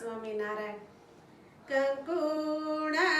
સ્વામિનારાયણ. કંકુડાના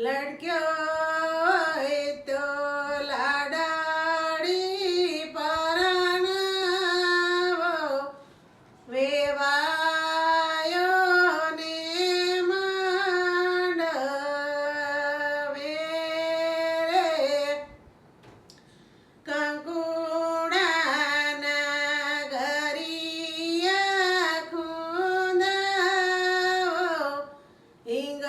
લડક્યો તો લાડાડી પરણવો વેવાયો ને માંડવે કંકુ ઘરિયા ખુંદાવો હિંગ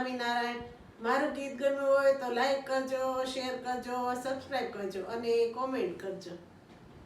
સ્વામિનારાયણ, મારું ગીત ગમ્યું હોય તો લાઈક કરજો શેર કરજો સબસ્ક્રાઈબ કરજો અને કોમેન્ટ કરજો.